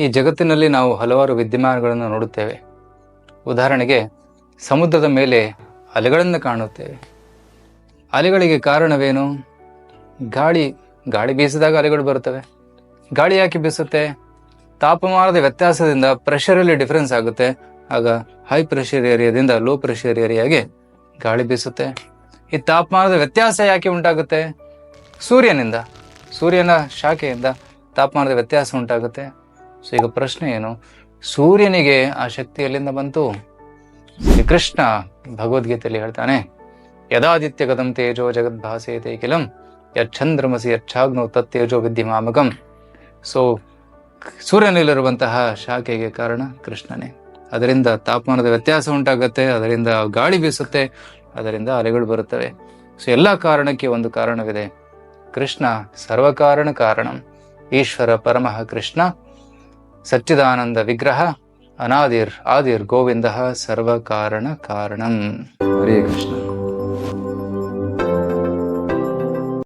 ಈ ಜಗತ್ತಿನಲ್ಲಿ ನಾವು ಹಲವಾರು ವಿದ್ಯಮಾನಗಳನ್ನು ನೋಡುತ್ತೇವೆ. ಉದಾಹರಣೆಗೆ, ಸಮುದ್ರದ ಮೇಲೆ ಅಲೆಗಳನ್ನು ಕಾಣುತ್ತೇವೆ. ಅಲೆಗಳಿಗೆ ಕಾರಣವೇನು? ಗಾಳಿ ಗಾಳಿ ಬೀಸಿದಾಗ ಅಲೆಗಳು ಬರುತ್ತವೆ. ಗಾಳಿ ಯಾಕೆ ಬೀಸುತ್ತೆ? ತಾಪಮಾನದ ವ್ಯತ್ಯಾಸದಿಂದ ಪ್ರೆಷರಲ್ಲಿ ಡಿಫರೆನ್ಸ್ ಆಗುತ್ತೆ. ಆಗ ಹೈ ಪ್ರೆಷರ್ ಏರಿಯಾದಿಂದ ಲೋ ಪ್ರೆಷರ್ ಏರಿಯಾಗೆ ಗಾಳಿ ಬೀಸುತ್ತೆ. ಈ ತಾಪಮಾನದ ವ್ಯತ್ಯಾಸ ಯಾಕೆ ಉಂಟಾಗುತ್ತೆ? ಸೂರ್ಯನಿಂದ, ಸೂರ್ಯನ ಶಾಖೆಯಿಂದ ತಾಪಮಾನದ ವ್ಯತ್ಯಾಸ ಉಂಟಾಗುತ್ತೆ. ಸೊ ಈಗ ಪ್ರಶ್ನೆ ಏನು? ಸೂರ್ಯನಿಗೆ ಆ ಶಕ್ತಿ ಎಲ್ಲಿಂದ ಬಂತು? ಶ್ರೀಕೃಷ್ಣ ಭಗವದ್ಗೀತೆಯಲ್ಲಿ ಹೇಳ್ತಾನೆ, ಯದಾದಿತ್ಯ ಕದಂ ತೇಜೋ ಜಗದ್ಭಾಸೇತೆ ಕಿಲಂ ಯಚ್ಛಂದ್ರಮಸಿ ಯಚ್ಛಾಗ್ನೋ ತತ್ತೇಜೋ ವಿದ್ಯಮಾಮಕಂ ಸೊ ಸೂರ್ಯನಲ್ಲಿರುವಂತಹ ಶಾಖೆಗೆ ಕಾರಣ ಕೃಷ್ಣನೇ. ಅದರಿಂದ ತಾಪಮಾನದ ವ್ಯತ್ಯಾಸ ಉಂಟಾಗುತ್ತೆ, ಅದರಿಂದ ಗಾಳಿ ಬೀಸುತ್ತೆ, ಅದರಿಂದ ಅಲೆಗಳು ಬರುತ್ತವೆ. ಸೊ ಎಲ್ಲ ಕಾರಣಕ್ಕೆ ಒಂದು ಕಾರಣವಿದೆ. ಕೃಷ್ಣ ಸರ್ವಕಾರಣ ಕಾರಣಂ. ಈಶ್ವರ ಪರಮಃ ಕೃಷ್ಣ சச்சிதானந்த விக்கிரக அனாதிர் ஆதிர் கோவிந்தா சர்வ காரண காரணம். ஹரே கிருஷ்ணா.